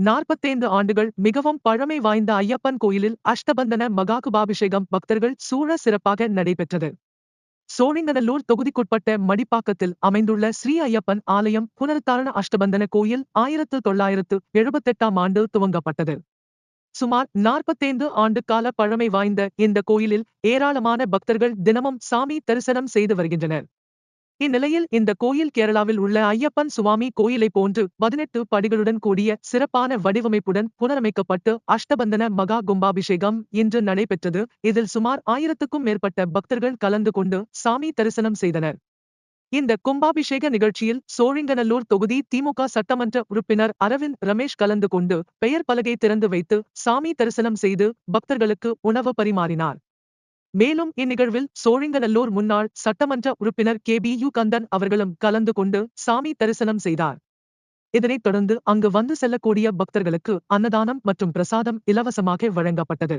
நாற்பத்தைந்து ஆண்டுகள் மிகவும் பழமை வாய்ந்த ஐயப்பன் கோயிலில் அஷ்டபந்தன மகாகுபாபிஷேகம் பக்தர்கள் சூழ சிறப்பாக நடைபெற்றது. சோழிங்கநல்லூர் தொகுதிக்குட்பட்ட மடிப்பாக்கத்தில் அமைந்துள்ள ஸ்ரீ ஐயப்பன் ஆலயம் புனருத்தாரண அஷ்டபந்தன கோயில் ஆயிரத்து தொள்ளாயிரத்து எழுபத்தெட்டாம் ஆண்டு துவங்கப்பட்டது. சுமார் நாற்பத்தைந்து ஆண்டு கால பழமை வாய்ந்த இந்த கோயிலில் ஏராளமான பக்தர்கள் தினமும் சாமி தரிசனம் செய்து வருகின்றனர். இந்நிலையில் இந்த கோயில் கேரளாவில் உள்ள ஐயப்பன் சுவாமி கோயிலைப் போன்று பதினெட்டு படிகளுடன் கூடிய சிறப்பான வடிவமைப்புடன் புனரமைக்கப்பட்டு அஷ்டபந்தன மகா கும்பாபிஷேகம் இன்று நடைபெற்றது. இதில் சுமார் ஆயிரத்துக்கும் மேற்பட்ட பக்தர்கள் கலந்து கொண்டு சாமி தரிசனம் செய்தனர். இந்த கும்பாபிஷேக நிகழ்ச்சியில் சோழிங்கநல்லூர் தொகுதி திமுக சட்டமன்ற உறுப்பினர் அரவிந்த் ரமேஷ் கலந்து கொண்டு பெயர் பலகை திறந்து வைத்து சாமி தரிசனம் செய்து பக்தர்களுக்கு உணவு பரிமாறினார். மேலும் இந்நிகழ்வில் சோழிங்கநல்லூர் முன்னாள் சட்டமன்ற உறுப்பினர் கே. பி. யு. கந்தன் அவர்களும் கலந்து கொண்டு சாமி தரிசனம் செய்தார். இதனைத் தொடர்ந்து அங்கு வந்து செல்லக்கூடிய பக்தர்களுக்கு அன்னதானம் மற்றும் பிரசாதம் இலவசமாக வழங்கப்பட்டது.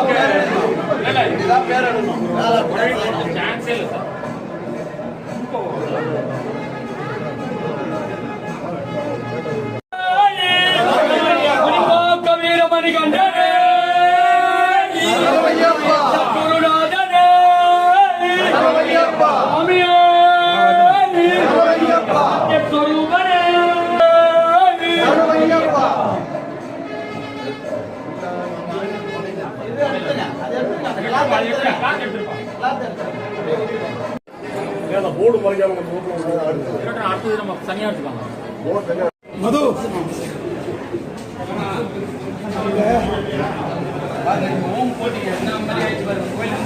புலிபாக்க போர்டு மறைக்காம கொஞ்சம் அடுத்தது நம்ம தனியா எடுத்துக்கலாம். மது. ஓம் போட்டி என்ன மாதிரி ஆயிடுச்சு பாருங்க கோயில்